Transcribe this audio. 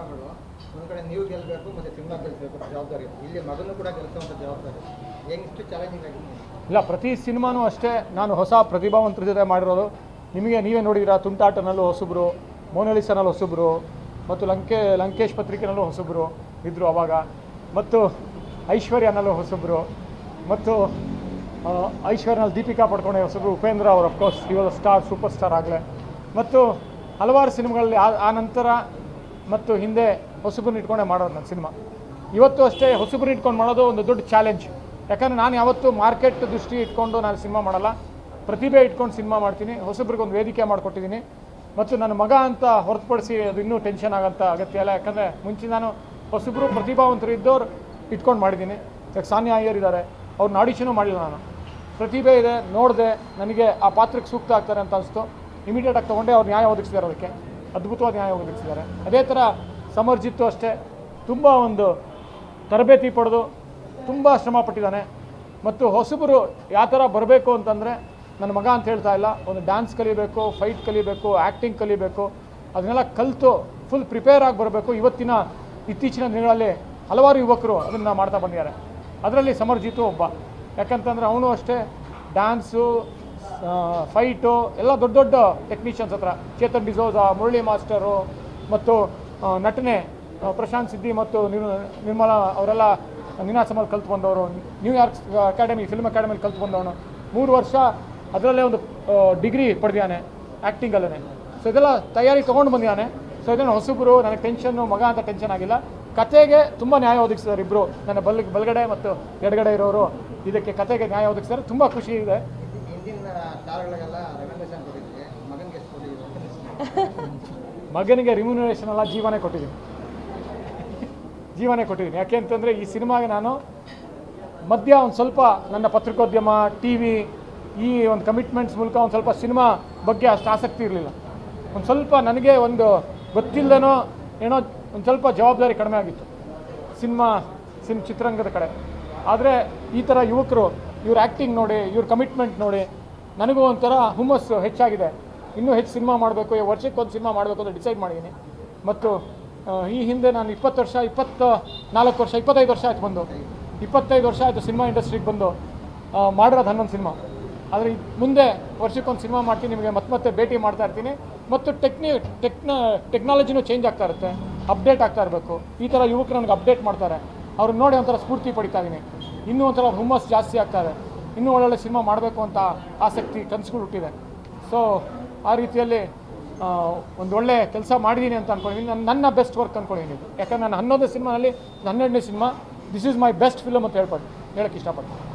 ಸಿನಿಮಾಗಳು ಒಂದು ಕಡೆ ನೀವು ಗೆಲ್ಲಬೇಕು ಮತ್ತು ಸಿನಿಮಾ ಗೆಲ್ಲಬೇಕು ಜವಾಬ್ದಾರಿ. ಇಲ್ಲಿ ಮಗನೂ ಕೂಡ ಗೆಲ್ಲಿಸುವಂಥ ಜವಾಬ್ದಾರಿ ಹೆಂಗಿಷ್ಟು ಚಾಲೆಂಜಿಂಗ್ ಆಗಿದೆ ಇಲ್ಲ, ಪ್ರತಿ ಸಿನಿಮಾನೂ ಅಷ್ಟೇ. ನಾನು ಹೊಸ ಪ್ರತಿಭಾವಂತರ ಜೊತೆ ಮಾಡಿರೋದು. ನಿಮಗೆ ನೀವೇ ನೋಡಿದ್ದೀರಾ, ತುಂಟಾಟನಲ್ಲೂ ಹೊಸಬ್ರು, ಮೋನಲಿಸನಲ್ಲಿ ಹೊಸಬ್ರು, ಮತ್ತು ಲಂಕೆ, ಲಂಕೇಶ್ ಪತ್ರಿಕೆನಲ್ಲೂ ಹೊಸಬ್ರು ಇದ್ದರು ಅವಾಗ. ಮತ್ತು ಐಶ್ವರ್ಯನಲ್ಲೂ ಹೊಸಬ್ರು. ಮತ್ತು ಐಶ್ವರ್ಯನಲ್ಲಿ ದೀಪಿಕಾ ಪಡ್ಕೊಂಡೆ ಹೊಸಬ್ರು, ಉಪೇಂದ್ರ ಅವರು ಅಫ್ಕೋರ್ಸ್ ಇವಾಗ ಸ್ಟಾರ್ ಸೂಪರ್ ಸ್ಟಾರ್ ಆಗಲೇ. ಮತ್ತು ಹಲವಾರು ಸಿನಿಮಾಗಳಲ್ಲಿ ಆ ನಂತರ ಮತ್ತು ಹಿಂದೆ ಹೊಸಬ್ರನ್ನ ಇಟ್ಕೊಂಡೆ ಮಾಡೋದು ನನ್ನ ಸಿನಿಮಾ. ಇವತ್ತು ಅಷ್ಟೇ ಹೊಸಬ್ರನ್ನ ಇಟ್ಕೊಂಡು ಮಾಡೋದು ಒಂದು ದೊಡ್ಡ ಚಾಲೆಂಜ್ ಯಾಕಂದರೆ ನಾನು ಯಾವತ್ತೂ ಮಾರ್ಕೆಟ್ ದೃಷ್ಟಿ ಇಟ್ಕೊಂಡು ನಾನು ಸಿನಿಮಾ ಮಾಡಲ್ಲ. ಪ್ರತಿಭೆ ಇಟ್ಕೊಂಡು ಸಿನಿಮಾ ಮಾಡ್ತೀನಿ. ಹೊಸಬ್ರಿಗೆ ಒಂದು ವೇದಿಕೆ ಮಾಡಿಕೊಟ್ಟಿದ್ದೀನಿ. ಮತ್ತು ನನ್ನ ಮಗ ಅಂತ ಹೊರತುಪಡಿಸಿ ಅದು ಇನ್ನೂ ಟೆನ್ಷನ್ ಆಗೋಂಥ ಅಗತ್ಯ ಇಲ್ಲ. ಯಾಕಂದರೆ ಮುಂಚೆ ನಾನು ಹೊಸಬ್ರು ಪ್ರತಿಭಾವಂತರು ಇದ್ದವ್ರು ಇಟ್ಕೊಂಡು ಮಾಡಿದ್ದೀನಿ. ಈಗ ಸಾನ್ಯಾ ಅಯ್ಯರ್ ಇದ್ದಾರೆ. ಅವ್ರನ್ನ ಆಡಿಷನು ಮಾಡಿಲ್ಲ ನಾನು. ಪ್ರತಿಭೆ ಇದೆ, ನೋಡಿದೆ, ನನಗೆ ಆ ಪಾತ್ರಕ್ಕೆ ಸೂಕ್ತ ಆಗ್ತಾರೆ ಅಂತ ಅನಿಸ್ತು. ಇಮಿಡಿಯೇಟಾಗಿ ತೊಗೊಂಡೆ, ಅವ್ರು ನ್ಯಾಯ ಒದಗಿಸಿದ್ದಾರೆ ಅದಕ್ಕೆ. ಅದ್ಭುತವಾದ ನ್ಯಾಯ ಒದಗಿಸಿದ್ದಾರೆ. ಅದೇ ಥರ ಸಮರ್ಜಿತ್ತು ಅಷ್ಟೇ ತುಂಬ ಒಂದು ತರಬೇತಿ ಪಡೆದು ತುಂಬ ಶ್ರಮ ಪಟ್ಟಿದ್ದಾನೆ. ಮತ್ತು ಹೊಸಬರು ಯಾವ ಥರ ಬರಬೇಕು ಅಂತಂದರೆ ನನ್ನ ಮಗ ಅಂತ ಹೇಳ್ತಾ ಇಲ್ಲ, ಒಂದು ಡ್ಯಾನ್ಸ್ ಕಲಿಬೇಕು ಫೈಟ್ ಕಲಿಬೇಕು ಆ್ಯಕ್ಟಿಂಗ್ ಕಲಿಬೇಕು, ಅದನ್ನೆಲ್ಲ ಕಲಿತು ಫುಲ್ ಪ್ರಿಪೇರ್ ಆಗಿ ಬರಬೇಕು. ಇವತ್ತಿನ ಇತ್ತೀಚಿನ ದಿನಗಳಲ್ಲಿ ಹಲವಾರು ಯುವಕರು ಅದನ್ನು ಮಾಡ್ತಾ ಬಂದಿದ್ದಾರೆ. ಅದರಲ್ಲಿ ಸಮರ್ಜಿತು ಒಬ್ಬ. ಯಾಕಂತಂದರೆ ಅವನು ಅಷ್ಟೇ ಡ್ಯಾನ್ಸು ಫೈಟು ಎಲ್ಲ ದೊಡ್ಡ ದೊಡ್ಡ ಟೆಕ್ನಿಷಿಯನ್ಸ್ ಹತ್ರ. ಚೇತನ್ ಡಿಸೋಜ, ಮುರಳಿ ಮಾಸ್ಟರು ಮತ್ತು ನಟನೆ ಪ್ರಶಾಂತ್ ಸಿದ್ದಿ ಮತ್ತು ನಿರ್- ನಿರ್ಮಲಾ ಅವರೆಲ್ಲ ನಿನಾಸಮಲ್ಲಿ ಕಲ್ತು ಬಂದವರು ನ್ಯೂಯಾರ್ಕ್ ಅಕಾಡೆಮಿ ಫಿಲ್ಮ್ ಅಕಾಡೆಮಿಲಿ ಕಲ್ತು ಬಂದವನು ಮೂರು ವರ್ಷ ಅದರಲ್ಲೇ ಒಂದು ಡಿಗ್ರಿ ಪಡೆದಿದ್ದಾನೆ ಆ್ಯಕ್ಟಿಂಗಲ್ಲೇ ಸೊ ಇದೆಲ್ಲ ತಯಾರಿ ತೊಗೊಂಡು ಬಂದಿದ್ದಾನೆ ಸೊ ಇದನ್ನು ಹೊಸಬ್ರು, ನನಗೆ ಟೆನ್ಷನ್ನು ಮಗ ಅಂತ ಟೆನ್ಷನ್ ಆಗಿಲ್ಲ. ಕತೆಗೆ ತುಂಬ ನ್ಯಾಯ ಒದಗಿಸಿದ್ದಾರೆ ಇಬ್ಬರು ನನ್ನ ಬಲ್, ಬಲಗಡೆ ಮತ್ತು ಎಡಗಡೆ ಇರೋರು ಇದಕ್ಕೆ ಕತೆಗೆ ನ್ಯಾಯ ಒದಗಿಸಿದ್ದಾರೆ ತುಂಬ ಖುಷಿ ಇದೆ. ಮಗನಿಗೆ ರಿಮ್ಯುನರೇಷನ್ ಎಲ್ಲ ಜೀವನೇ ಕೊಟ್ಟಿದ್ದೀನಿ. ಜೀವನೇ ಕೊಟ್ಟಿದ್ದೀನಿ. ಯಾಕೆ ಅಂತಂದರೆ ಈ ಸಿನಿಮಾಗೆ ನಾನು ಮಧ್ಯ ಒಂದು ಸ್ವಲ್ಪ ನನ್ನ ಪತ್ರಿಕೋದ್ಯಮ, ಟಿ ವಿ, ಈ ಒಂದು ಕಮಿಟ್ಮೆಂಟ್ಸ್ ಮೂಲಕ ಒಂದು ಸ್ವಲ್ಪ ಸಿನಿಮಾ ಬಗ್ಗೆ ಅಷ್ಟು ಆಸಕ್ತಿ ಇರಲಿಲ್ಲ. ಒಂದು ಸ್ವಲ್ಪ ನನಗೆ ಒಂದು ಗೊತ್ತಿಲ್ಲದೇನೋ ಏನೋ ಒಂದು ಸ್ವಲ್ಪ ಜವಾಬ್ದಾರಿ ಕಡಿಮೆ ಆಗಿತ್ತು. ಸಿನಿಮಾ, ಸಿನ್ ಚಿತ್ರರಂಗದ ಕಡೆ. ಆದರೆ ಈ ಥರ ಯುವಕರು ಇವ್ರ ಆ್ಯಕ್ಟಿಂಗ್ ನೋಡಿ, ಇವ್ರ ಕಮಿಟ್ಮೆಂಟ್ ನೋಡಿ ನನಗೂ ಒಂಥರ ಹುಮ್ಮಸ್ಸು ಹೆಚ್ಚಾಗಿದೆ. ಇನ್ನೂ ಹೆಚ್ಚು ಸಿನಿಮಾ ಮಾಡಬೇಕು ವರ್ಷಕ್ಕೆ ಒಂದು ಸಿನಿಮಾ ಮಾಡಬೇಕು ಅಂತ ಡಿಸೈಡ್ ಮಾಡಿದ್ದೀನಿ ಮತ್ತು ಈ ಹಿಂದೆ ನಾನು ಇಪ್ಪತ್ತು ವರ್ಷ, ಇಪ್ಪತ್ತು ನಾಲ್ಕು ವರ್ಷ, ಇಪ್ಪತ್ತೈದು ವರ್ಷ ಆಯ್ತು ಬಂದು. ಇಪ್ಪತ್ತೈದು ವರ್ಷ ಆಯಿತು ಸಿನಿಮಾ ಇಂಡಸ್ಟ್ರಿಗೆ ಬಂದು ಮಾಡಿರೋದು ಹನ್ನೊಂದು ಸಿನಿಮಾ. ಆದರೆ ಮುಂದೆ ವರ್ಷಕ್ಕೊಂದು ಸಿನಿಮಾ ಮಾಡ್ತೀನಿ, ನಿಮಗೆ ಮತ್ತೆ ಮತ್ತೆ ಭೇಟಿ ಮಾಡ್ತಾ ಇರ್ತೀನಿ. ಮತ್ತು ಟೆಕ್ನಿ, ಟೆಕ್ನ, ಟೆಕ್ನಾಲಜಿನೂ ಚೇಂಜ್ ಆಗ್ತಾ ಇರುತ್ತೆ ಅಪ್ಡೇಟ್ ಆಗ್ತಾ ಇರಬೇಕು. ಈ ಥರ ಯುವಕರು ನನಗೆ ಅಪ್ಡೇಟ್ ಮಾಡ್ತಾರೆ. ಅವ್ರನ್ನ ನೋಡಿ ಒಂಥರ ಸ್ಫೂರ್ತಿ ಪಡಿತಾ ಇದ್ದೀನಿ. ಇನ್ನೂ ಒಂಥರ ಹುಮ್ಮಸ್ ಜಾಸ್ತಿ ಆಗ್ತಾರೆ ಇನ್ನೂ ಒಳ್ಳೊಳ್ಳೆ ಸಿನಿಮಾ ಮಾಡಬೇಕು ಅಂತ ಆಸಕ್ತಿ ಕನಸುಗಳು ಹುಟ್ಟಿದೆ. ಸೊ ಆ ರೀತಿಯಲ್ಲಿ ಒಂದು ಒಳ್ಳೆ ಕೆಲಸ ಮಾಡಿದ್ದೀನಿ ಅಂತ ಅಂದ್ಕೊಂಡಿದ್ದೀನಿ ನನ್ನ ನನ್ನ ಬೆಸ್ಟ್ ವರ್ಕ್ ಅಂದ್ಕೊಂಡಿದ್ದೀನಿ. ಯಾಕಂದ್ರೆ ನಾನು ಹನ್ನೊಂದು ಸಿನಿಮಾನಲ್ಲಿ ಹನ್ನೆರಡನೇ cinema this is my best film ಅಂತ ಹೇಳ್ಬೋದು ಹೇಳೋಕ್ಕೆ ಇಷ್ಟಪಡ್ತೀನಿ.